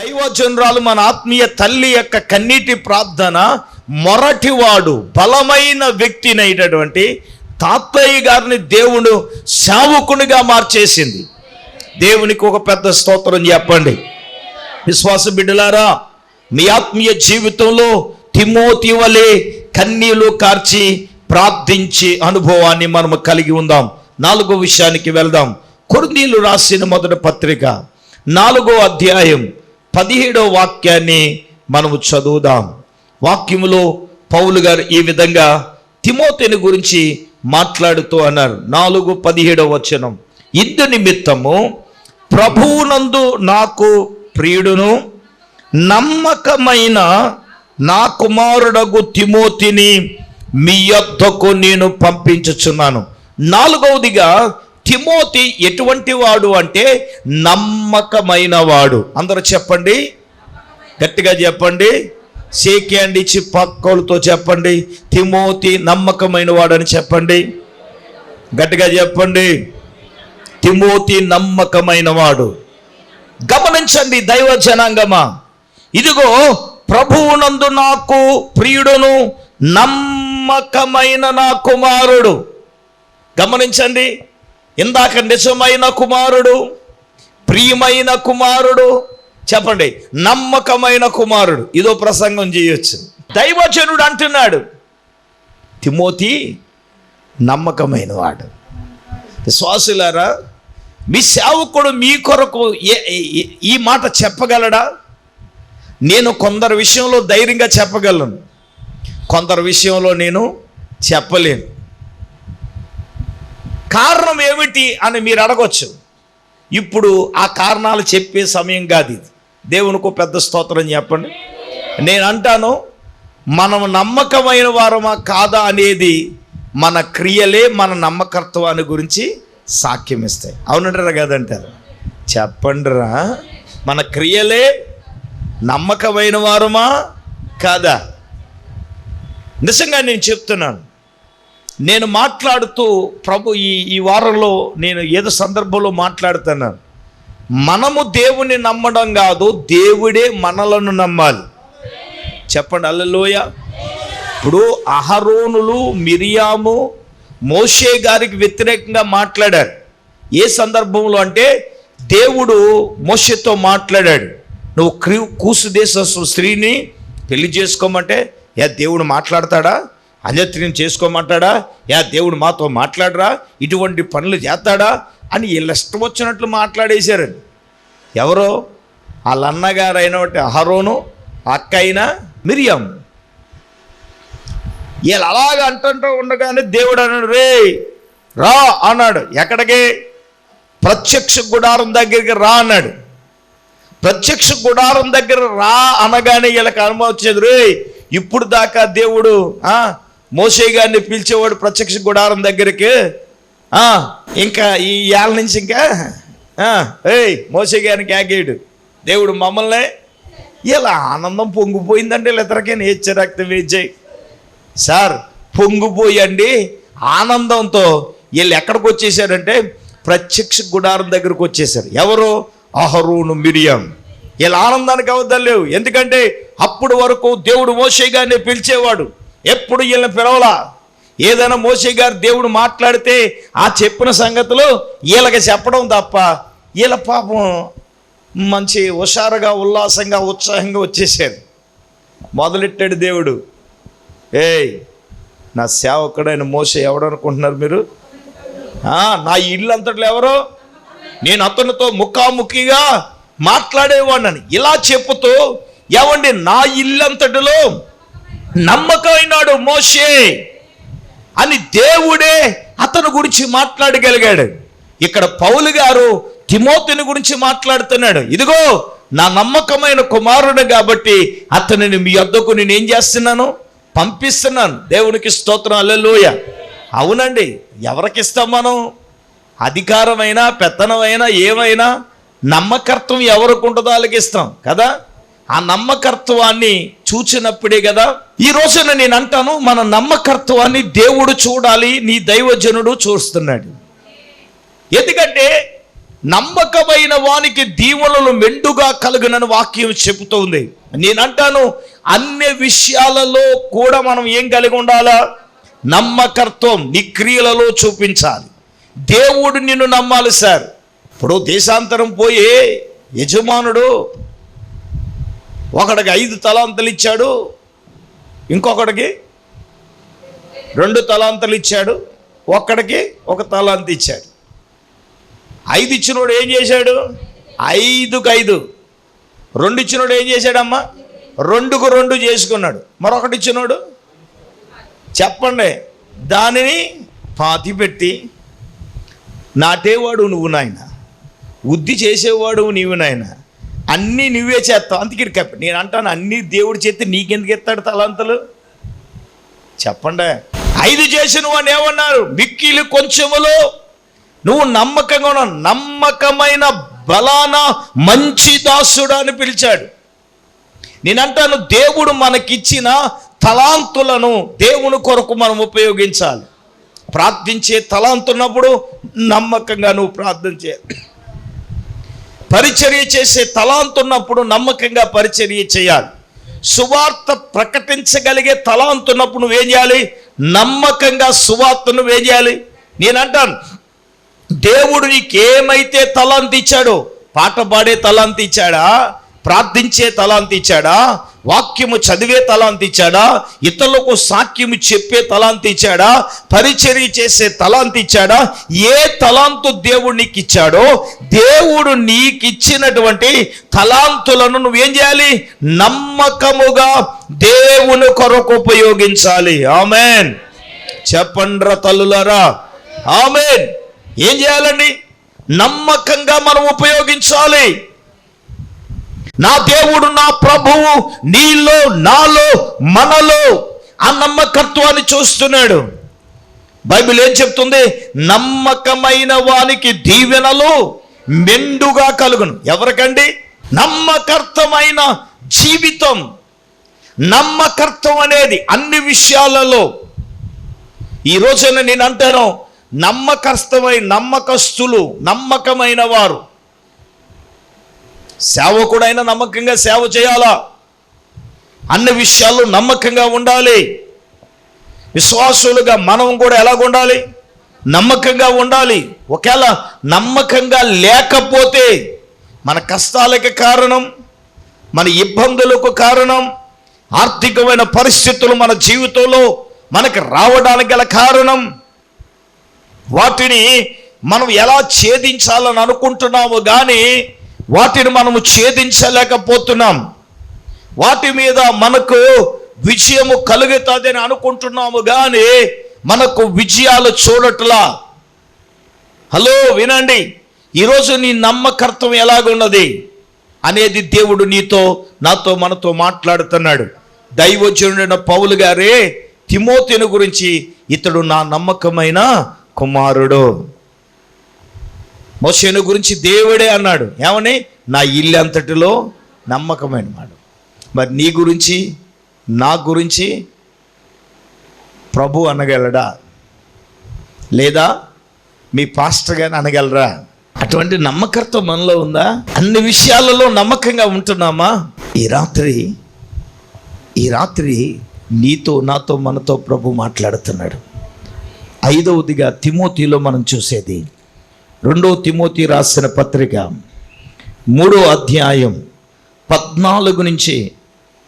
దైవజనురాలు మన ఆత్మీయ తల్లి యొక్క కన్నీటి ప్రార్థన మొరటివాడు బలమైన వ్యక్తినైనటువంటి తాతయ్య గారిని దేవుడు శావుకునిగా మార్చేసింది. దేవునికి ఒక పెద్ద స్తోత్రం చెప్పండి. విశ్వాస బిడ్డలారా మీ ఆత్మీయ జీవితంలో తిమోతి వలె కన్నీలు కార్చి ప్రార్థించి అనుభవాన్ని మనము కలిగి ఉందాం. నాలుగో విషయానికి వెళ్దాం. కొరిందీలు రాసిన మొదటి పత్రిక నాలుగో అధ్యాయం పదిహేడో వాక్యాన్ని మనము చదువుదాం. వాక్యములో పౌలు గారు ఈ విధంగా తిమోతిని గురించి మాట్లాడుతూ అన్నారు. నాలుగు పదిహేడో వచనం. ఇందు నిమిత్తము ప్రభువునందు నాకు ప్రియుడును నమ్మకమైన నా కుమారుడగు తిమోతిని మీ యొద్దకు నేను పంపించుచున్నాను. నాలుగవదిగా తిమోతి ఎటువంటి వాడు అంటే నమ్మకమైన వాడు అందరూ చెప్పండి. గట్టిగా చెప్పండి. షేక్ ఇచ్చి పక్కలతో చెప్పండి. తిమోతి నమ్మకమైన వాడని చెప్పండి. గట్టిగా చెప్పండి. తిమోతి నమ్మకమైన వాడు గమనించండి దైవ జనాంగమా. ఇదిగో ప్రభువునందు నాకు ప్రియుడును నమ్మకమైన నా కుమారుడు. గమనించండి. ఇందాక నిజమైన కుమారుడు ప్రియమైన కుమారుడు చెప్పండి నమ్మకమైన కుమారుడు. ఇదో ప్రసంగం చేయొచ్చు. దైవజనుడు అంటున్నాడు తిమోతి నమ్మకమైన వాడు విశ్వాసులారా మీ సేవకుడు మీ కొరకు ఏ- ఈ మాట చెప్పగలడా? నేను కొందరు విషయంలో ధైర్యంగా చెప్పగలను. కొందరు విషయంలో నేను చెప్పలేను. కారణం ఏమిటి అని మీరు అడగొచ్చు. ఇప్పుడు ఆ కారణాలు చెప్పే సమయం కాదు ఇది. దేవునికి పెద్ద స్తోత్రం చెప్పండి. నేను అంటాను మనం నమ్మకమైన వారమా కాదా అనేది మన క్రియలే మన నమ్మకత్వాన్ని గురించి సాక్ష్యం ఇస్తాయి అవునంటారా కదంటారు? చెప్పండిరా మన క్రియలే నమ్మకమైన వారమా కాదా? నిజంగా నేను చెప్తున్నాను. నేను మాట్లాడుతూ ప్రభు ఈ ఈ వారంలో నేను ఏదో సందర్భంలో మాట్లాడుతున్నాను మనము దేవుని నమ్మడం కాదు దేవుడే మనలను నమ్మాలి. చెప్పండి అల్లలోయ ఇప్పుడు అహరోనులు మిరియాము మోషే గారికి వ్యతిరేకంగా మాట్లాడారు. ఏ సందర్భంలో అంటే దేవుడు మోషతో మాట్లాడాడు. నువ్వు క్రీ కూసు దేశ స్త్రీని పెళ్ళి చేసుకోమంటే యా దేవుడు మాట్లాడతాడా? అన్యత్రిని చేసుకోమంటాడా? యా దేవుడు మాతో మాట్లాడరా? ఇటువంటి పనులు చేస్తాడా? అని వీళ్ళు ఇష్టం వచ్చినట్లు మాట్లాడేశారండి ఎవరో? వాళ్ళ అన్నగారు అయినటువంటి అహరోను అక్క అయినా మిరియం. వీళ్ళు అలాగ అంటుంటూ ఉండగానే దేవుడు అన్నాడు రే రా అన్నాడు. ఎక్కడికి? ప్రత్యక్ష గుడారం దగ్గరికి రా అన్నాడు. ప్రత్యక్ష గుడారం దగ్గర రా అనగానే వీళ్ళకి అనుభవం వచ్చేది రే ఇప్పుడు దాకా దేవుడు మోసే గారిని పిలిచేవాడు ప్రత్యక్ష గుడారం దగ్గరికి. ఇంకా ఈ ఏళ్ళ నుంచి ఇంకా ఏయ్ మోసే గారిని ఆగేడు. దేవుడు మమ్మల్ని ఇలా ఆనందం పొంగిపోయిందండి వీళ్ళిద్దరికైనా హెచ్చ రక్తం వేచాయి సార్ పొంగిపోయండి ఆనందంతో. వీళ్ళు ఎక్కడికి వచ్చేసారంటే ప్రత్యక్ష గుడారం దగ్గరకు వచ్చేసారు. ఎవరు? అహరూను మిరియం. వీళ్ళ ఆనందానికి అవద్దలేవు ఎందుకంటే అప్పుడు వరకు దేవుడు మోసే గారిని పిలిచేవాడు. ఎప్పుడు వీళ్ళని పిలవలా? ఏదైనా మోసే గారు దేవుడు మాట్లాడితే ఆ చెప్పిన సంగతులు వీళ్ళకి చెప్పడం తప్ప వీళ్ళ పాపం మంచి హుషారుగా ఉల్లాసంగా ఉత్సాహంగా వచ్చేసారు మొదలెట్టాడు దేవుడు? ఏయ్ నా సేవకుడైన మోస ఎవడనుకుంటున్నారు మీరు? నా ఇల్లు అంతట్లో ఎవరు? నేను అతనితో ముఖాముఖిగా మాట్లాడేవాడిని ఇలా చెప్పుతూ ఏమండి నా ఇల్లంతటిలో నమ్మకమైనాడు మోషే అని దేవుడే అతని గురించి మాట్లాడగలిగాడు. ఇక్కడ పౌలు గారు తిమోతిని గురించి మాట్లాడుతున్నాడు. ఇదిగో నా నమ్మకమైన కుమారుడు కాబట్టి అతనిని మీ వద్దకు నేను ఏం చేస్తున్నాను? పంపిస్తున్నాను. దేవునికి స్తోత్రం. అల్లెలోయ అవునండి ఎవరికిస్తాం మనం? అధికారమైనా పెత్తనమైనా ఏమైనా నమ్మకత్వం ఎవరికి ఉంటుందో వాళ్ళకి ఇస్తాం కదా? ఆ నమ్మకత్వాన్ని చూచినప్పుడే కదా. ఈ రోజున నేను అంటాను మన నమ్మకత్వాన్ని దేవుడు చూడాలి నీ దైవజనుడు చూస్తున్నాడు. ఎందుకంటే నమ్మకమైన వానికి దీవెనలు మెండుగా కలుగునని వాక్యం చెబుతోంది. నేనంటాను అన్ని విషయాలలో కూడా మనం ఏం కలిగి ఉండాలా? నమ్మకత్వం నీ క్రియలలో చూపించాలి. దేవుడు నిన్ను నమ్మాలి సార్. ఇప్పుడు దేశాంతరం పోయే యజమానుడు ఒకడికి ఐదు తలాంతలు ఇచ్చాడు ఇంకొకడికి రెండు తలాంతలు ఇచ్చాడు ఒక్కడికి ఒక తలాంత ఇచ్చాడు. ఐదు ఇచ్చినోడు ఏం చేశాడు? ఐదుకు ఐదు. రెండు ఇచ్చినోడు ఏం చేశాడమ్మా? రెండుకు రెండు చేసుకున్నాడు. మరొకటి ఇచ్చినోడు? చెప్పండి దానిని పాతి పెట్టి నాటేవాడు నువ్వు నాయన. ఉద్ది చేసేవాడు నీవు నాయన. అన్నీ నువ్వే చేస్తావు. అందుకే కప్ప నేను అంటాను అన్నీ దేవుడు చేస్తే నీకెందుకు ఎత్తాడు తలంతలు? చెప్పండి. ఐదు చేసిన వాడిని ఏమన్నారు? మిక్కిలు కొంచెములో. నువ్వు నమ్మకంగా ఉన్నావు. నమ్మకమైన బలాన మంచి దాసుడు అని పిలిచాడు. నేనంటాను దేవుడు మనకిచ్చిన తలాంతులను దేవుని కొరకు మనం ఉపయోగించాలి. ప్రార్థించే తలాంతున్నప్పుడు నమ్మకంగా నువ్వు ప్రార్థన చేయాలి. పరిచర్య చేసే తలాంతున్నప్పుడు నమ్మకంగా పరిచర్య చేయాలి. సువార్త ప్రకటించగలిగే తలాంతున్నప్పుడు నువ్వేం చేయాలి? నమ్మకంగా సువార్త నువ్వేం చేయాలి? నేనంటాను దేవుడు నీకేమైతే తలాంతి ఇచ్చాడో పాట పాడే తలాంతి ఇచ్చాడా ప్రార్థించే తలాంతి ఇచ్చాడా? వాక్యము చదివే తలాంతి ఇచ్చాడా? ఇతరులకు సాక్యము చెప్పే తలాంతి ఇచ్చాడా? పరిచర్య చేసే తలాంతి ఇచ్చాడా? ఏ తలాంతు దేవుడు నీకు ఇచ్చాడో దేవుడు నీకు ఇచ్చినటువంటి తలాంతులను నువ్వేం చేయాలి? నమ్మకముగా దేవుని కొరకు ఉపయోగించాలి. ఆమెన్. చెప్పండ్ర తల్లులరా. ఆమెన్. ఏం చేయాలండి? నమ్మకంగా మనం ఉపయోగించాలి. నా దేవుడు నా ప్రభువు నీలో నాలో మనలో ఆ నమ్మకత్వాన్ని చూస్తున్నాడు. బైబిల్ ఏం చెప్తుంది? నమ్మకమైన వానికి దీవెనలు మెండుగా కలుగును. ఎవరికండి? నమ్మకర్తమైన జీవితం. నమ్మకర్తం అనేది అన్ని విషయాలలో. ఈ రోజున నేను అంటాను నమ్మకస్తమైన నమ్మకస్తులు నమ్మకమైన వారు. సేవకుడైనా నమ్మకంగా సేవ చేయాలా? అన్ని విషయాల్లో నమ్మకంగా ఉండాలి. విశ్వాసులుగా మనం కూడా ఎలాగ ఉండాలి? నమ్మకంగా ఉండాలి. ఒకవేళ నమ్మకంగా లేకపోతే మన కష్టాలకు కారణం మన ఇబ్బందులకు కారణం ఆర్థికమైన పరిస్థితులు మన జీవితంలో మనకు రావడానికి గల కారణం వాటిని మనం ఎలా ఛేదించాలని అనుకుంటున్నాము కానీ వాటిని మనము ఛేదించలేకపోతున్నాం. వాటి మీద మనకు విజయము కలుగుతుందని అనుకుంటున్నాము కానీ మనకు విజయాలు చూడట్లా. హలో వినండి. ఈరోజు నీ నమ్మకర్తం ఎలాగున్నది? అనేది దేవుడు నీతో నాతో మనతో మాట్లాడుతున్నాడు. దైవజనుడైన పౌలు గారే తిమోతిని గురించి ఇతడు నా నమ్మకమైన కుమారుడు. మోషేను గురించి దేవుడే అన్నాడు. ఏమని? నా ఇల్లు అంతటిలో నమ్మకమైన వాడు. మరి నీ గురించి నా గురించి ప్రభు అనగలడా? లేదా మీ పాస్టర్ గాని అనగలరా? అటువంటి నమ్మకత్వం మనలో ఉందా? అన్ని విషయాలలో నమ్మకంగా ఉంటున్నామా? ఈ రాత్రి ఈ రాత్రి నీతో నాతో మనతో ప్రభు మాట్లాడుతున్నాడు. ఐదవదిగా తిమోతిలో మనం చూసేది రెండో తిమోతి రాసిన పత్రిక మూడో అధ్యాయం పద్నాలుగు నుంచి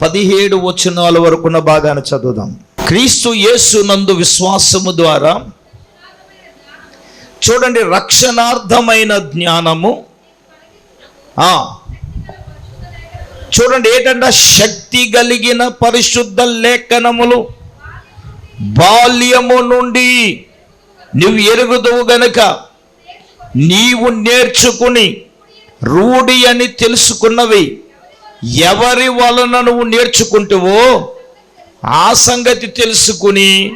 పదిహేడు వచనాల వరకున్న భాగాన్ని చదువుదాం. క్రీస్తు యేసు నందు విశ్వాసము ద్వారా చూడండి రక్షణార్థమైన జ్ఞానము. చూడండి ఏంటంటే శక్తి కలిగిన పరిశుద్ధ లేఖనములు బాల్యము నుండి నువ్వు ఎరుగుదవు గనక నీవు నేర్చుకుని రూఢి అని తెలుసుకున్నవి ఎవరి వలన నువ్వు నేర్చుకుంటావో ఆ సంగతి తెలుసుకుని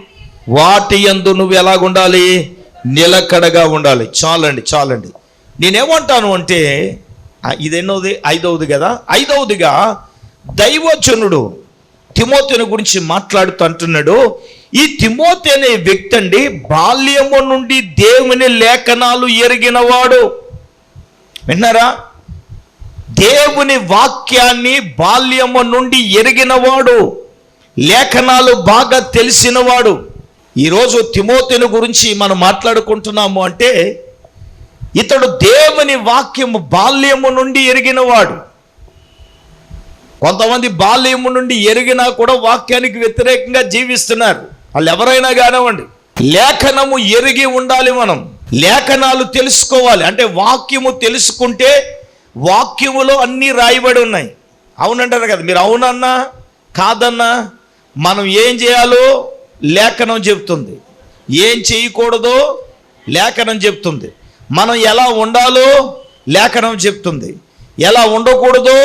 వాటి ఎందు నువ్వు ఎలాగుండాలి? నిలకడగా ఉండాలి. చాలండి చాలండి. నేనేమంటాను అంటే ఇదేనోది ఐదవది కదా? ఐదవదిగా దైవజనుడు తిమోతిని గురించి మాట్లాడుతూ అంటున్నాడు ఈ తిమోతి అనే వ్యక్తి అండి బాల్యము నుండి దేవుని లేఖనాలు ఎరిగినవాడు. విన్నారా? దేవుని వాక్యాన్ని బాల్యము నుండి ఎరిగినవాడు లేఖనాలు బాగా తెలిసినవాడు. ఈరోజు తిమోతిని గురించి మనం మాట్లాడుకుంటున్నాము అంటే ఇతడు దేవుని వాక్యము బాల్యము నుండి ఎరిగినవాడు. కొంతమంది బాల్యము నుండి ఎరిగినా కూడా వాక్యానికి వ్యతిరేకంగా జీవిస్తున్నారు. వాళ్ళు ఎవరైనా కానివ్వండి లేఖనము ఎరిగి ఉండాలి మనం. లేఖనాలు తెలుసుకోవాలి. అంటే వాక్యము తెలుసుకుంటే వాక్యములో అన్నీ రాయబడి ఉన్నాయి. అవునంటారు కదా మీరు అవునన్నా కాదన్నా మనం ఏం చేయాలో లేఖనం చెప్తుంది ఏం చేయకూడదో లేఖనం చెప్తుంది మనం ఎలా ఉండాలో లేఖనం చెప్తుంది ఎలా ఉండకూడదో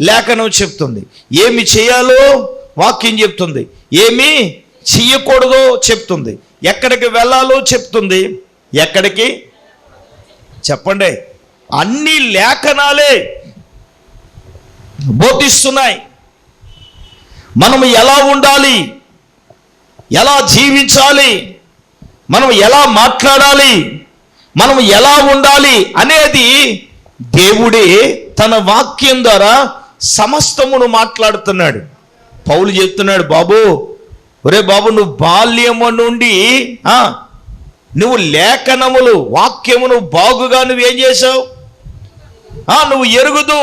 లేఖనం చెప్తుంది. ఏమి చేయాలో వాక్యం చెప్తుంది. ఏమి చెయ్యకూడదో చెప్తుంది. ఎక్కడికి వెళ్ళాలో చెప్తుంది. ఎక్కడికి? చెప్పండి. అన్ని లేఖనాలే బోధిస్తున్నాయి. మనం ఎలా ఉండాలి? ఎలా జీవించాలి? మనం ఎలా మాట్లాడాలి? మనం ఎలా ఉండాలి అనేది దేవుడే తన వాక్యం ద్వారా సమస్తమును మాట్లాడుతున్నాడు. పౌలు చెప్తున్నాడు బాబు ఒరే బాబు నువ్వు బాల్యము నుండి నువ్వు లేఖనములు వాక్యమును బాగుగా నువ్వేం చేసావు నువ్వు ఎరుగుదు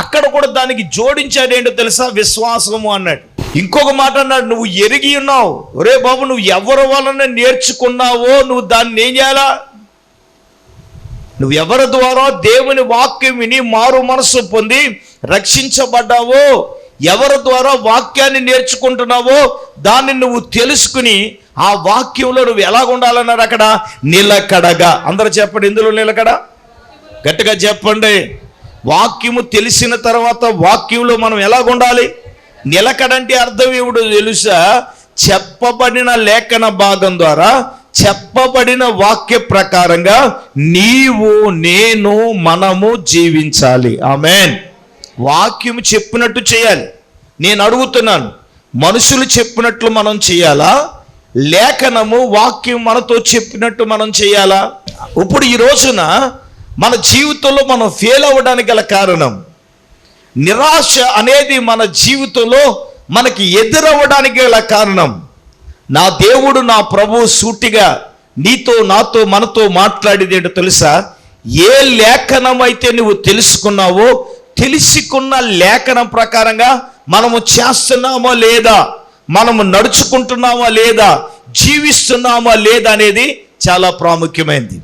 అక్కడ కూడా దానికి జోడించాడేంటో తెలుసా? విశ్వాసము అన్నాడు. ఇంకొక మాట అన్నాడు నువ్వు ఎరిగి ఉన్నావు. ఒరే బాబు నువ్వు ఎవరి వలన నేర్చుకున్నావో నువ్వు దాన్ని ఏం చేయాలా? నువ్వు ఎవరి ద్వారా దేవుని వాక్యం విని మారు మనసు పొంది రక్షించబడ్డావో ఎవరి ద్వారా వాక్యాన్ని నేర్చుకుంటున్నావో దాన్ని నువ్వు తెలుసుకుని ఆ వాక్యంలో నువ్వు ఎలా ఉండాలన్నారు అక్కడ? నిలకడగా. అందరు చెప్పండి ఇందులో నిలకడ? గట్టిగా చెప్పండి. వాక్యము తెలిసిన తర్వాత వాక్యంలో మనం ఎలా ఉండాలి? నిలకడంటే అర్థం ఏమిటో తెలుసా? చెప్పబడిన లేఖన భాగం ద్వారా చెప్పబడిన వాక్య ప్రకారంగా నీవు నేను మనము జీవించాలి. ఆమెన్. వాక్యము చెప్పినట్టు చేయాలి. నేను అడుగుతున్నాను మనుషులు చెప్పినట్లు మనం చేయాలా? లేఖనము వాక్యం మనతో చెప్పినట్టు మనం చేయాలా? ఇప్పుడు ఈ రోజున మన జీవితంలో మనం ఫెయిల్ అవ్వడానికి గల కారణం నిరాశ అనేది మన జీవితంలో మనకి ఎదురవ్వడానికి గల కారణం. నా దేవుడు నా ప్రభు సూటిగా నీతో నాతో మనతో మాట్లాడేది ఏంటో తెలుసా? ఏ లేఖనం అయితే నువ్వు తెలుసుకున్నావో తెలుసుకున్న లేఖనం ప్రకారంగా మనము చేస్తున్నామా లేదా? మనము నడుచుకుంటున్నామా లేదా? జీవిస్తున్నామా లేదా అనేది చాలా ప్రాముఖ్యమైనది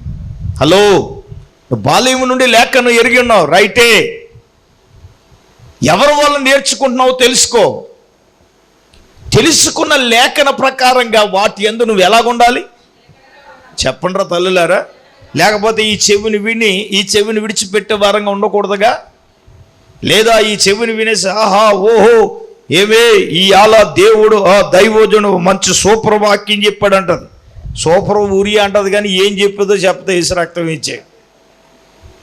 హలో? బాల్యం నుండి లేఖను ఎరిగి ఉన్నావు రైటే. ఎవరి వల్ల నేర్చుకుంటున్నావో తెలుసుకో. తెలుసుకున్న లేఖన ప్రకారంగా వాటి ఎందు నువ్వు ఎలాగుండాలి? చెప్పండ్రా తల్లులారా. లేకపోతే ఈ చెవిని విని ఈ చెవిని విడిచిపెట్టే వారంగా ఉండకూడదుగా? లేదా ఈ చెవిని వినేసి ఆహా ఓహో ఏమే ఈ అలా దేవుడు ఆ దైవోజుడు మంచి సూపర్ వాక్యం చెప్పాడు అంటది సూపర్ ఊరి అంటది కానీ ఏం చెప్పేదో చెప్తే ఇసురక్తం ఇచ్చే.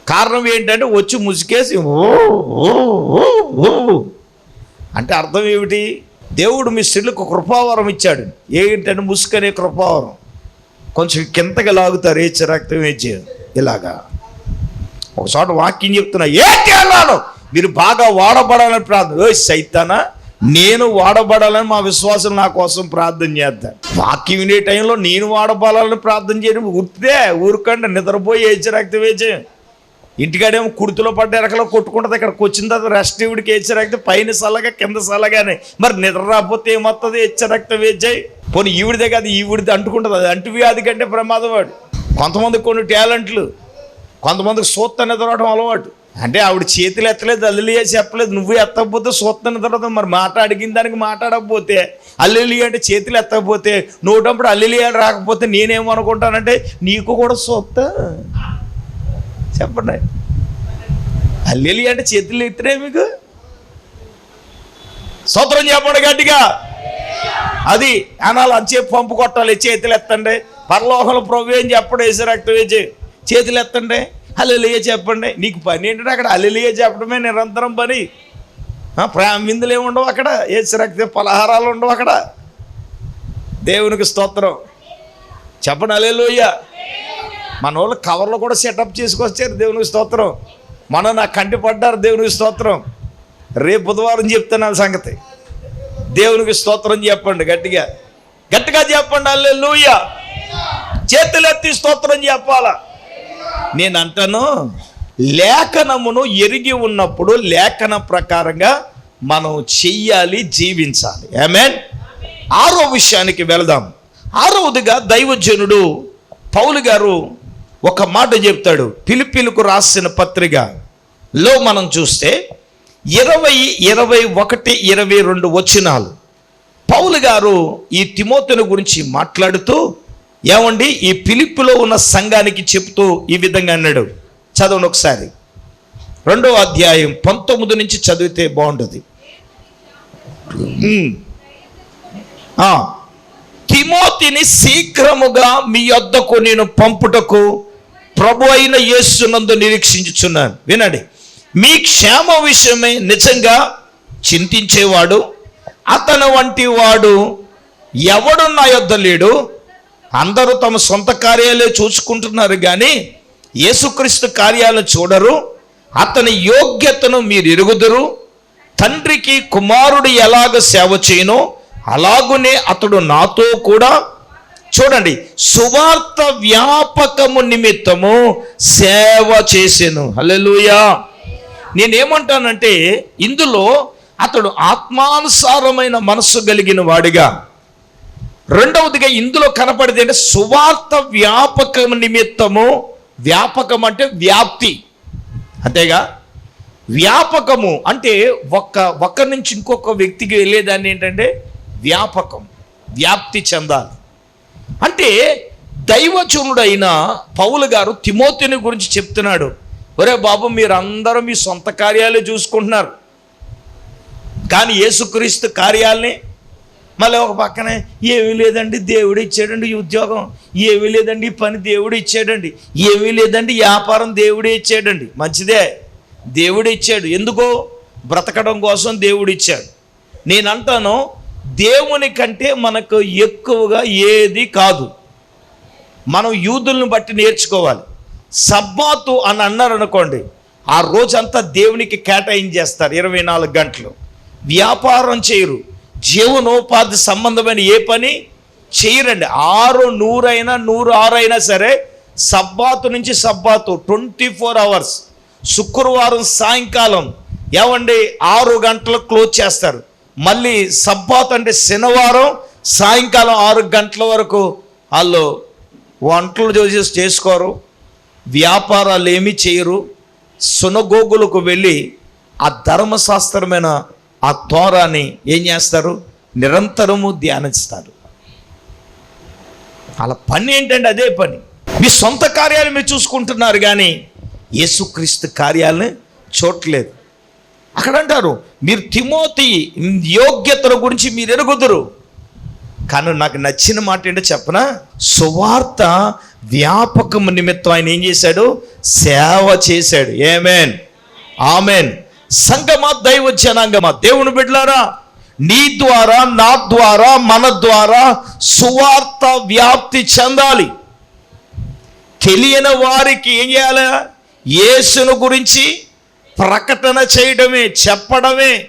కారణం ఏంటంటే వచ్చి ముసుకేసి ఓ ఓ ఓ. అంటే అర్థం ఏమిటి? దేవుడు మీ స్త్రీలకు కృపావరం ఇచ్చాడు. ఏంటంటే ముసుకనే కృపావరం. కొంచెం కింతగా లాగుతారు ఏ రక్తం వేచి ఇలాగా. ఒక చోట వాక్యం చెప్తున్నా ఏంటి అన్నాను మీరు బాగా వాడబడాలని ప్రార్థన ఓ సైతానా నేను వాడబడాలని మా విశ్వాసం నా కోసం ప్రార్థన చేద్దాం? వాక్యం వినే టైంలో నేను వాడబడాలని ప్రార్థన చేయడం ఉత్తే ఊరుకండి నిద్రపోయి ఏచి రక్తం వేచి ఇంటికాడేమో కుర్తులో పడ్డ ఎరకలో కొట్టుకుంటుంది ఇక్కడికి వచ్చిన తర్వాత రెస్ట్ ఇవిడికి హెచ్చరక్త పైన సల్లగా కింద సల్లగానే మరి నిద్ర రాకపోతే ఏమొస్తుంది హెచ్చరక్తం వేచాయి పోనీ ఈవిడిదే కాదు ఈవిడిది అంటుకుంటుంది అది అంటు వ్యాధి కంటే ప్రమాదం వాడు కొంతమంది కొన్ని టాలెంట్లు కొంతమందికి సూత్త నిద్రవడం అలవాటు. అంటే ఆవిడ చేతులు ఎత్తలేదు అల్లిలియా చెప్పలేదు నువ్వు ఎత్తకపోతే సూత్త నిద్రవడం మరి మాట అడిగిన దానికి మాట్లాడకపోతే అల్లెలి అంటే చేతులు ఎత్తకపోతే నోటప్పుడు అల్లిలియా రాకపోతే నేనేమనుకుంటానంటే నీకు కూడా సూత్త చెప్పండి. అల్లెలి అంటే చేతులు ఎత్తురే మీకు? సూత్రం చెప్పండి గట్టిగా. అది అనాలు అంచే పంపు కొట్టాలి చేతులు ఎత్తండి. పరలోహల ప్రభు ఏం చెప్పండి వేసి రక్తం వేసి చేతులు ఎత్తండి. అల్లెలియ చెప్పండి. నీకు పని ఏంటంటే అక్కడ అల్లెలియ చెప్పడమే నిరంతరం పని. ఆ, ప్రేమ విందులు ఏమి ఉండవు అక్కడ? ఏసు రక్త పలహారాలు ఉండవు అక్కడ. దేవునికి స్తోత్రం. చెప్పండి అల్లెలుయ్య మన వాళ్ళు కవర్లో కూడా సెటప్ చేసుకొచ్చారు దేవునికి స్తోత్రం. మన నా కంటి పడ్డారు దేవునికి స్తోత్రం. రేపు బుధవారం చెప్తున్నాను సంగతి. దేవునికి స్తోత్రం చెప్పండి గట్టిగా. గట్టిగా చెప్పండి అల్లే లూయ చేతులెత్తి స్తోత్రం చెప్పాలా? నేను అంటాను లేఖనమును ఎరిగి ఉన్నప్పుడు లేఖన ప్రకారంగా మనం చెయ్యాలి జీవించాలి. ఏమేన్ ఆరో విషయానికి వెళదాం. ఆరవదిగా దైవజనుడు పౌలు గారు ఒక మాట చెప్తాడు. పిలిపిలకు రాసిన పత్రిక. లో మనం చూస్తే ఇరవై ఇరవై ఒకటి ఇరవై రెండు వచనాలు. పౌలు గారు ఈ తిమోతిని గురించి మాట్లాడుతూ ఏమండి ఈ పిలిపిలో ఉన్న సంఘానికి చెప్తూ ఈ విధంగా అన్నాడు. చదవను ఒకసారి. రెండో అధ్యాయం పంతొమ్మిది నుంచి చదివితే బాగుంటుంది. తిమోతిని శీఘ్రముగా మీ యొద్దకు నేను పంపుటకు ప్రభు అయిన యేసునందు నిరీక్షించుచున్నాను. వినండి. మీ క్షేమ విషయమై నిజంగా చింతించేవాడు అతను వంటి వాడు ఎవడు నా యొద్ద లేడు. అందరూ తమ సొంత కార్యాలే చూసుకుంటున్నారు కానీ యేసుక్రీస్తు కార్యాలను చూడరు. అతని యోగ్యతను మీరు ఎరుగుదురు. తండ్రికి కుమారుడు ఎలాగ సేవ చేయనో అలాగునే అతడు నాతో కూడా చూడండి సువార్త వ్యాపకము నిమిత్తము సేవ చేసాను. హలెలుయా నేనేమంటానంటే ఇందులో అతడు ఆత్మానుసారమైన మనస్సు కలిగిన వాడిగా. రెండవదిగా ఇందులో కనపడేది అంటే సువార్త వ్యాపకం నిమిత్తము వ్యాపకం అంటే వ్యాప్తి. అంతేగా? వ్యాపకము అంటే ఒక్క ఒక్క నుంచి ఇంకొక వ్యక్తికి వెళ్ళేదాన్ని ఏంటంటే వ్యాపకం వ్యాప్తి చెందాలి. అంటే దైవచనుడైన పౌలు గారు తిమోతిని గురించి చెప్తున్నాడు. ఒరే బాబు మీరందరూ మీ సొంత కార్యాలే చూసుకుంటున్నారు. కానీ యేసుక్రీస్తు కార్యాలని. మళ్ళీ ఒక పక్కనే ఏమీ లేదండి దేవుడు ఇచ్చాడండి ఈ ఉద్యోగం. ఏమీ లేదండి ఈ పని దేవుడు ఇచ్చాడండి. ఏమీ లేదండి వ్యాపారం దేవుడే ఇచ్చాడండి. మంచిదే. దేవుడు ఇచ్చాడు. ఎందుకో? బ్రతకడం కోసం దేవుడు ఇచ్చాడు. నేను అంటాను దేవుని కంటే మనకు ఎక్కువగా ఏది కాదు. మనం యూదులను బట్టి నేర్చుకోవాలి. సబ్బాతు అని అన్నారు అనుకోండి ఆ రోజంతా దేవునికి కేటాయించేస్తారు ఇరవై నాలుగు గంటలు. వ్యాపారం చేయరు. జీవనోపాధి సంబంధమైన ఏ పని చేయరండి. ఆరు నూరైనా నూరు ఆరు అయినా సరే సబ్బాతు నుంచి సబ్బాతు ట్వంటీ ఫోర్ అవర్స్. శుక్రవారం సాయంకాలం ఏమండి ఆరు గంటలకు క్లోజ్ చేస్తారు. మళ్ళీ సబ్బాత్ అంటే శనివారం సాయంకాలం ఆరు గంటల వరకు వాళ్ళు వంటలు చేసి చేసుకోరు వ్యాపారాలు ఏమీ చేయరు. సునగోగులకు వెళ్ళి ఆ ధర్మశాస్త్రమైన ఆ తోరాన్ని ఏం చేస్తారు? నిరంతరము ధ్యానిస్తారు. అలా పని ఏంటంటే అదే పని. మీ సొంత కార్యాలు మీరు చూసుకుంటున్నారు కానీ యేసుక్రీస్తు కార్యాలను చూడలేదు అక్కడ అంటారు మీరు తిమోతి యోగ్యతల గురించి మీరు ఎరుగుదురు. కానీ నాకు నచ్చిన మాట ఏంటో చెప్పనా? సువార్త వ్యాపకం నిమిత్తం ఆయన ఏం చేశాడు? సేవ చేశాడు. ఏమేన్ ఆమెన్ సంగమా దైవ జనాంగమా? దేవుని బిడ్డలారా నీ ద్వారా నా ద్వారా మన ద్వారా సువార్త వ్యాప్తి చెందాలి. తెలియని వారికి ఏం చేయాలి? యేసును గురించి ప్రకటన చేయడమే చెప్పడమే.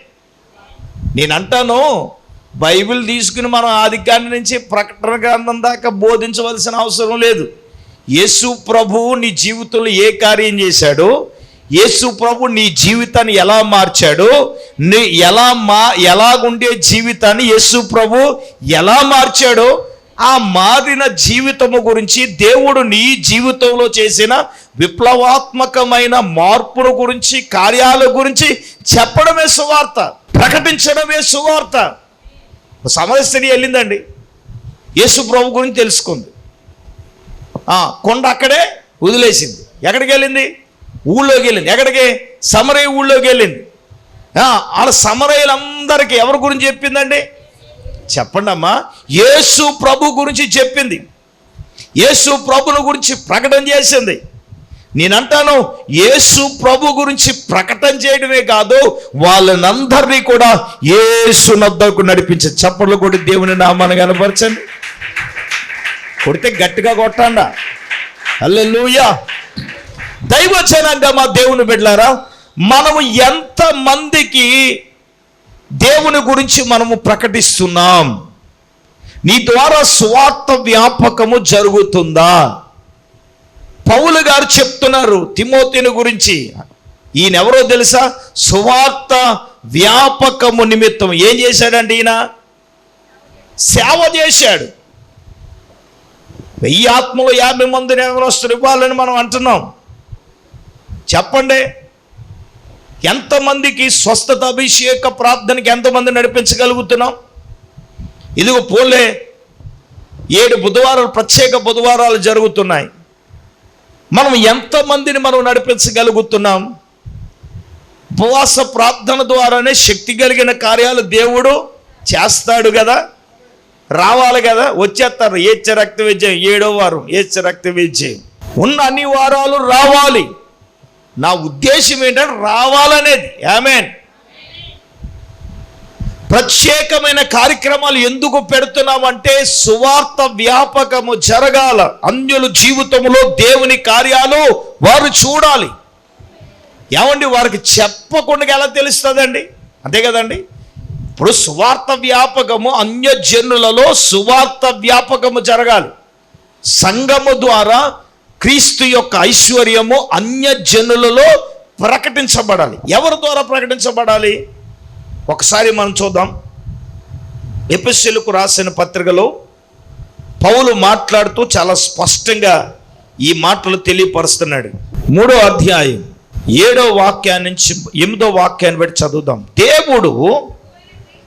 నేనంటాను బైబిల్ తీసుకుని మనం ఆదికాండ నుంచి ప్రకటన గ్రంథం దాకా బోధించవలసిన అవసరం లేదు. యేసు ప్రభువు నీ జీవితంలో ఏ కార్యం చేశాడో? యేసు ప్రభు నీ జీవితాన్ని ఎలా మార్చాడో? నీ ఎలా మా ఎలాగుండే జీవితాన్ని యేసు ప్రభు ఎలా మార్చాడో? ఆ మారిన జీవితము గురించి దేవుడు నీ జీవితంలో చేసిన విప్లవాత్మకమైన మార్పుల గురించి కార్యాల గురించి చెప్పడమే సువార్త ప్రకటించడమే సువార్త. సమస్యని వెళ్ళిందండి. యేసు ప్రభు గురించి తెలుసుకుంది. కొండ అక్కడే వదిలేసింది. ఎక్కడికి వెళ్ళింది? ఊళ్ళోకి వెళ్ళింది. ఎక్కడికి? సమరయ్య ఊళ్ళోకి వెళ్ళింది. ఆ, వాళ్ళ సమరయ్యలందరికీ ఎవరి గురించి చెప్పిందండి? చెప్పండి అమ్మా యేసు ప్రభు గురించి చెప్పింది. యేసు ప్రభుని గురించి ప్రకటన చేసింది. నేనంటాను యేసు ప్రభు గురించి ప్రకటన చేయడమే కాదు వాళ్ళనందరినీ కూడా యేసు నద్దకు నడిపించే చప్పట్లు కొట్టి దేవుని నామాన్ని కనపరచండి. కొడితే గట్టిగా కొట్టండా. లూయ దైవచనంగా మా దేవుని బిడ్డారా మనము ఎంత మందికి దేవుని గురించి మనము ప్రకటిస్తున్నాం. నీ ద్వారా స్వార్థ వ్యాపకము జరుగుతుందా? పౌలు గారు చెప్తున్నారు తిమోతిని గురించి. ఈయన ఎవరో తెలుసా? సువార్త వ్యాపకము నిమిత్తం. ఏం చేశాడండి ఈయన? సేవ చేశాడు. వెయ్యి ఆత్మలు యాభై మందిని ఎవరొస్తారు ఇవ్వాలని మనం అంటున్నాం. చెప్పండి. ఎంతమందికి స్వస్థత అభిషేక ప్రార్థనకి ఎంతమంది నడిపించగలుగుతున్నాం? ఇదిగో పోలే ఏడు బుధవారాలు ప్రత్యేక బుధవారాలు జరుగుతున్నాయి. మనం ఎంతమందిని మనం నడిపించగలుగుతున్నాం? ఉపవాస ప్రార్థన ద్వారానే శక్తి కలిగిన కార్యాలు దేవుడు చేస్తాడు కదా? రావాలి కదా? వచ్చేస్తారు. ఏచ్చ రక్త విజయం. ఏడో వారం ఏచ్చ రక్త విజయం. ఉన్న అన్ని వారాలు రావాలి. నా ఉద్దేశం ఏంటంటే రావాలనేది. ఆమెన్ ప్రత్యేకమైన కార్యక్రమాలు ఎందుకు పెడుతున్నామంటే సువార్త వ్యాపకము జరగాల. అన్యుల జీవితంలో దేవుని కార్యాలు వారు చూడాలి. ఏమండి వారికి చెప్పకుండా ఎలా తెలుస్తుందండి? అంతే కదండి? ఇప్పుడు సువార్త వ్యాపకము అన్యజనులలో సువార్త వ్యాపకము జరగాలి. సంఘము ద్వారా క్రీస్తు యొక్క ఐశ్వర్యము అన్యజనులలో ప్రకటించబడాలి. ఎవరి ద్వారా ప్రకటించబడాలి? ఒకసారి మనం చూద్దాం. ఎపిస్సులకు రాసిన పత్రికలో పౌలు మాట్లాడుతూ చాలా స్పష్టంగా ఈ మాటలు తెలియపరుస్తున్నాడు. మూడో అధ్యాయం ఏడో వాక్యాన్ని నుంచి ఎనిమిదో వాక్యాన్ని బట్టి చదువుదాం. దేవుడు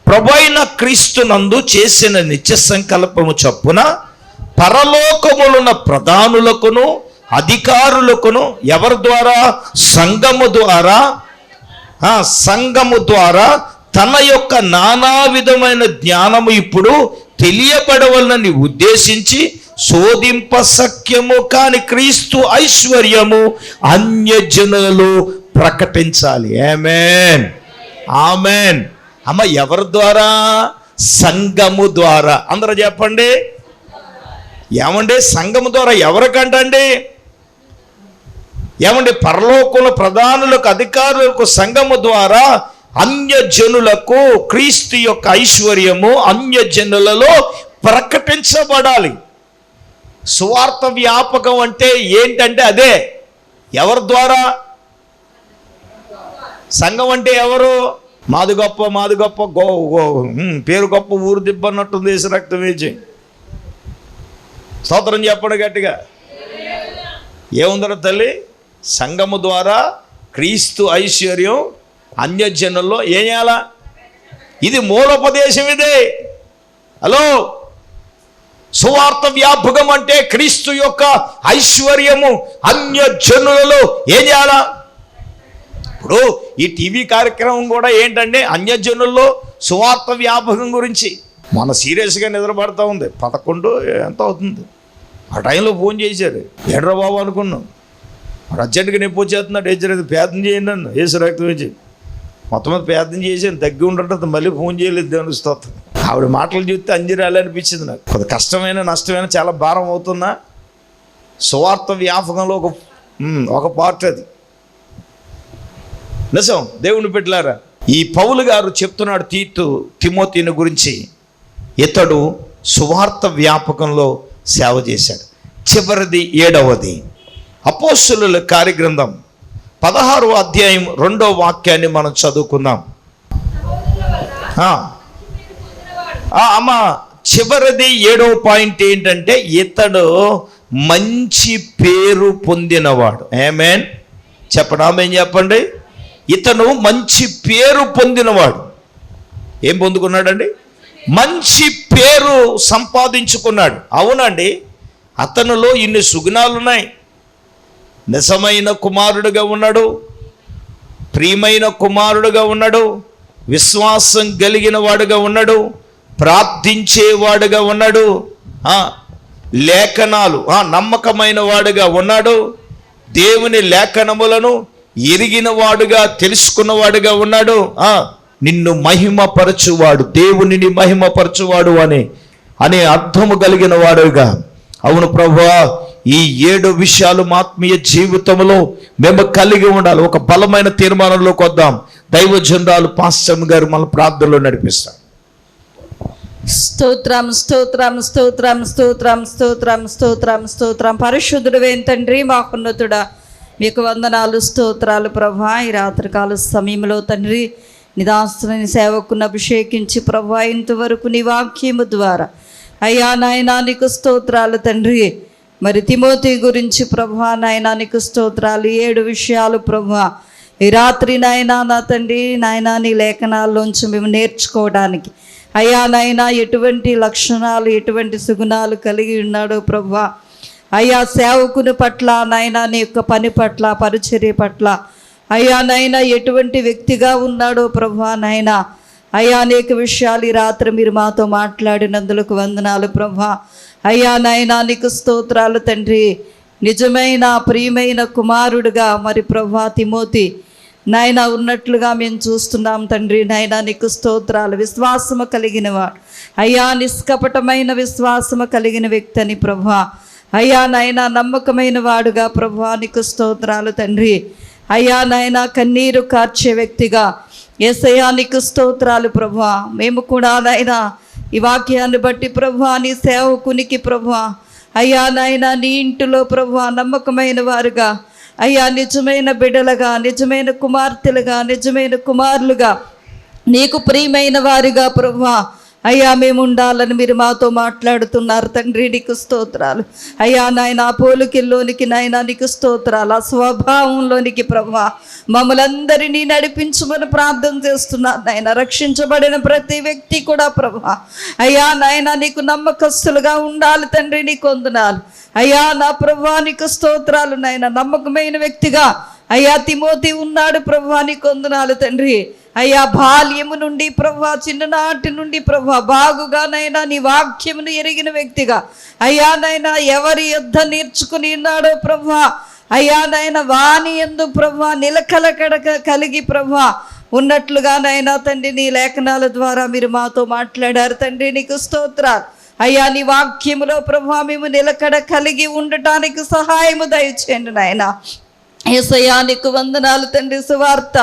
ప్రభైన క్రీస్తునందు చేసిన నిత్య సంకల్పము చొప్పున పరలోకములున్న ప్రధానులకును అధికారులకును ఎవరి ద్వారా? సంఘము ద్వారా. సంఘము ద్వారా తన యొక్క నానా విధమైన జ్ఞానము ఇప్పుడు తెలియబడవలనని ఉద్దేశించి శోధింప సఖ్యము కాని క్రీస్తు ఐశ్వర్యము అన్యజనులు ప్రకటించాలి. ఏమేన్ ఆమెన్ అమ్మ ఎవరి ద్వారా? సంఘము ద్వారా. అందరూ చెప్పండి. ఏమండి సంఘము ద్వారా ఎవరికంటండి? ఏమండి పరలోకంలో ప్రధానులకు అధికారులకు సంఘము ద్వారా అన్యజనులకు క్రీస్తు యొక్క ఐశ్వర్యము అన్యజనులలో ప్రకటించబడాలి. సువార్త వ్యాపకం అంటే ఏంటంటే అదే ఎవరి ద్వారా? సంఘం అంటే ఎవరు? మాది గొప్ప మాది గొప్ప గో గో పేరు గొప్ప ఊరు దిబ్బన్నట్టుంది దేశ రక్తం వేచి స్తోత్రం చెప్పండి గట్టిగా. ఏముందర తల్లి? సంఘము ద్వారా క్రీస్తు ఐశ్వర్యం అన్యజనుల్లో ఏం చేయాలా? ఇది మూలోపదేశం ఇదే. హలో? సువార్త వ్యాపకం అంటే క్రీస్తు యొక్క ఐశ్వర్యము అన్యజనులలో ఏం చేయాలా? ఇప్పుడు ఈ టీవీ కార్యక్రమం కూడా ఏంటంటే అన్యజనుల్లో సువార్త వ్యాపకం గురించి. మన సీరియస్గా నిద్రపడతా ఉంది. పదకొండు ఎంత అవుతుంది? ఆ టైంలో ఫోన్ చేశారు. ఏడ్రా బాబు అనుకున్నాం. మరి అర్జెంటుగా నొప్పి వచ్చేస్తున్నాడు. ఏం జరిగింది ప్రార్థన చేయండి నన్ను. ఏసు రక్తం నుంచి. మొత్తం మీద ప్రార్థన చేసాను తగ్గి ఉండటం మళ్ళీ ఫోన్ చేయలేదు దేవుని స్తోత్రం. ఆవిడ మాటలు చూస్తే అంజరాలు అనిపించింది నాకు. కొద్ది కష్టమైన నష్టమైన చాలా భారం అవుతున్నా. స్వార్థ వ్యాపకంలో ఒక ఒక పార్ట్ అది. నిజం. దేవుని పెట్టలారా ఈ పౌలు గారు చెప్తున్నాడు తీర్తు తిమోతిని గురించి. ఇతడు సువార్త వ్యాపకంలో సేవ చేశాడు. చివరిది ఏడవది. అపోస్తుల కార్యగ్రంథం పదహారో అధ్యాయం రెండో వాక్యాన్ని మనం చదువుకుందాం. అమ్మ చివరిది ఏడవ పాయింట్ ఏంటంటే ఇతడు మంచి పేరు పొందినవాడు. ఏమేన్ చెప్పడామేం చెప్పండి. ఇతను మంచి పేరు పొందినవాడు. ఏం పొందుకున్నాడండి? మంచి పేరు సంపాదించుకున్నాడు. అవునండి అతనిలో ఇన్ని సుగుణాలున్నాయి. నిజమైన కుమారుడుగా ఉన్నాడు ప్రియమైన కుమారుడుగా ఉన్నాడు విశ్వాసం కలిగిన వాడుగా ఉన్నాడు ప్రార్థించేవాడుగా ఉన్నాడు లేఖనాలు నమ్మకమైన వాడుగా ఉన్నాడు దేవుని లేఖనములను ఎరిగిన వాడుగా తెలుసుకున్నవాడుగా ఉన్నాడు ఆ, నిన్ను మహిమపరచువాడు దేవునిని మహిమపరచువాడు అని అనే అర్థము కలిగిన వాడుగా. అవును ప్రభా ఈ ఏడు విషయాలు ఆత్మీయ జీవితంలో మేము కలిగి ఉండాలి. ఒక బలమైన తీర్మానంలోకి వద్దాం. దైవజనురాలు పాస్టమ్ గారు మన ప్రార్థనలో నడిపిస్తారు. స్తోత్రం స్తోత్రం స్తోత్రం స్తోత్రం స్తోత్రం స్తోత్రం స్తోత్రం. పరిశుద్ధుడు తండ్రి మాకున్నతుడా మీకు వందనాలు స్తోత్రాలు ప్రభా. ఈ రాత్రికాల సమయంలో తండ్రి నిదాస్తుని సేవకుని అభిషేకించి ప్రభా ఇంతవరకు నీ వాక్యము ద్వారా. అయ్యా నాయనా నీకు స్తోత్రాలు తండ్రి. మరి తిమోతి గురించి ప్రభా నాయనా నీకు స్తోత్రాలు. ఏడు విషయాలు ప్రభా ఈ రాత్రి నాయనా నా తండ్రి నాయనా నీ లేఖనాల్లోంచి మేము నేర్చుకోవడానికి. అయ్యా నాయనా ఎటువంటి లక్షణాలు ఎటువంటి సుగుణాలు కలిగి ఉన్నాడో ప్రభా. అయ్యా సేవకుని పట్ల నాయనా నీ యొక్క పని పట్ల పరిచర్య పట్ల అయ్యా నాయన ఎటువంటి వ్యక్తిగా ఉన్నాడో ప్రభా నాయనా. అయ్యా అనేక విషయాలు ఈ రాత్రి మీరు మాతో మాట్లాడినందులకు వందనాలు ప్రభా. అయ్యా నాయన నీకు స్తోత్రాలు తండ్రి. నిజమైన ప్రియమైన కుమారుడుగా మరి ప్రభా తిమోతి. నాయన ఉన్నట్లుగా మేము చూస్తున్నాం తండ్రి. నాయన నీకు స్తోత్రాలు విశ్వాసము కలిగిన వాడు అయ్యా నిష్కపటమైన విశ్వాసము కలిగిన వ్యక్తి అని ప్రభా. అయ్యా నాయన నమ్మకమైన వాడుగా ప్రభా నీకు స్తోత్రాలు తండ్రి. అయ్యా నాయన కన్నీరు కార్చే వ్యక్తిగా ఏసయానికి స్తోత్రాలు ప్రభా మేము కూడా నాయన ఈ వాక్యాన్ని బట్టి ప్రభా నీ సేవకునికి ప్రభా అయ్యా నాయన నీ ఇంటిలో ప్రభా నమ్మకమైన వారుగా. అయ్యా నిజమైన బిడ్డలుగా నిజమైన కుమార్తెలుగా నిజమైన కుమారులుగా నీకు ప్రియమైన వారిగా ప్రభా అయ్యా మేము ఉండాలని మీరు మాతో మాట్లాడుతున్నారు తండ్రి నీకు స్తోత్రాలు. అయ్యా నాయన ఆ పోలికల్లోనికి నాయన నీకు స్తోత్రాలు. ఆ స్వభావంలోనికి ప్రభా మమ్మలందరినీ నడిపించమని ప్రార్థన చేస్తున్నాను నాయన. రక్షించబడిన ప్రతి వ్యక్తి కూడా ప్రభా అయ్యా నాయన నీకు నమ్మకస్తులుగా ఉండాలి తండ్రి నీకు వందనాలు. అయ్యా నా ప్రభా నీకు స్తోత్రాలు నాయన. నమ్మకమైన వ్యక్తిగా అయ్యా తిమోతి ఉన్నాడు ప్రభా నీకు వందనాలు తండ్రి. అయ్యా బాల్యము నుండి ప్రభా చిన్ననాటి నుండి ప్రభా బాగుగానైనా నీ వాక్యమును ఎరిగిన వ్యక్తిగా. అయ్యా నైనా ఎవరి యుద్ధ నేర్చుకుని ఉన్నాడో ప్రభా అయ్యా నాయన వాణి ఎందు ప్రభా నిలకలకడక కలిగి ప్రభా ఉన్నట్లుగా నైనా తండ్రి నీ లేఖనాల ద్వారా మీరు మాతో మాట్లాడారు. తండ్రి నీకు స్తోత్రాలు. అయ్యా నీ వాక్యములో ప్రభా మేము నిలకడ కలిగి ఉండటానికి సహాయము దయచేయండి నాయన. ఏసయ్యా నీకు వందనాలు తండ్రి సువార్త.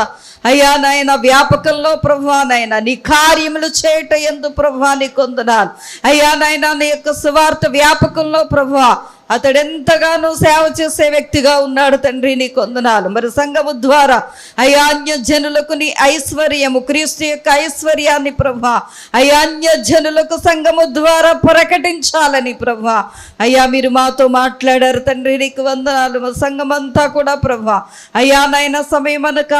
అయ్యా నాయన వ్యాపకంలో ప్రభా నాయన నీ కార్యములు చేయట ఎందు ప్రభా నీకు వందనాలు. అయ్యా నాయన నీ యొక్క సువార్త వ్యాపకంలో ప్రభా అతడు ఎంతగానో సేవ చేసే వ్యక్తిగా ఉన్నాడు తండ్రి నీ కొందనాలు మరి సంఘము ద్వారా అయ్యా జనులకు నీ ఐశ్వర్యము క్రీస్తు యొక్క ఐశ్వర్యాన్ని ప్రభా అయాన్య జనులకు సంఘము ద్వారా ప్రకటించాలని ప్రభా అయ్యా మీరు మాతో మాట్లాడారు తండ్రి నీకు వందనాలు. మరి సంఘమంతా కూడా ప్రభా అయ్యా నాయన సమయం అనక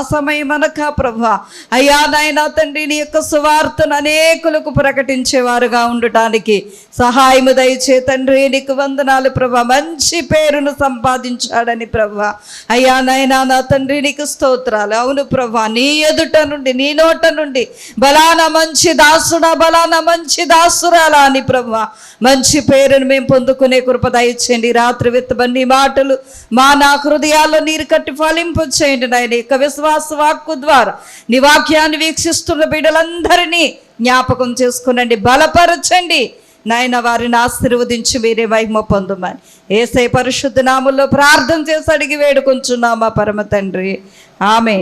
అసమయం అనక ప్రభా. అయ్యా నాయన తండ్రి నీ యొక్క సువార్తను అనేకులకు ప్రకటించేవారుగా ఉండటానికి సహాయము దయచే తండ్రి నీకు వందనాలు ప్రభా. మంచి పేరును సంపాదించాడని ప్రభా. అయ్యా నాయన నా తండ్రి నీకు స్తోత్రాలు. అవును ప్రభా నీ ఎదుట నుండి నీ నోట నుండి బలానా మంచి దాసుడా బలానా మంచి దాసురాలా అని ప్రభా. మంచి పేరును మేము పొందుకునే కృప దయచేయండి. రాత్రి విత్తబన్ని మాటలు మా నా హృదయాల్లో నీరు కట్టి ఫలింపు చేయండి నాయన. యొక్క విశ్వాస వాక్కు ద్వారా నీ వాక్యాన్ని వీక్షిస్తున్న బిడ్డలందరినీ జ్ఞాపకం చేసుకునండి బలపరచండి. నాయన వారిని ఆశీర్వదించి మీరే మహిమ పొందమని. ఏసై పరిశుద్ధ నామంలో ప్రార్థన చేసి అడిగి వేడుకొంచున్నామా పరమ తండ్రి. ఆమె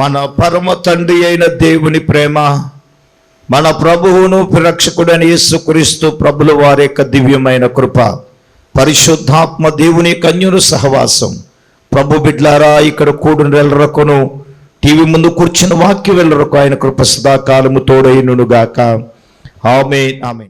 మన పరమ తండ్రి అయిన దేవుని ప్రేమ మన ప్రభువును రక్షకుడని యేసుక్రీస్తు ప్రభుల వారి యొక్క దివ్యమైన కృప పరిశుద్ధాత్మ దేవుని కన్యును సహవాసం ప్రభు బిడ్లారా ఇక్కడ కూడిన వెళ్ళరకును టీవీ ముందు కూర్చుని వాక్య వెళ్ళరకు ఆయన కృప సదాకాలము తోడైనుగాక ఆమె ఆమె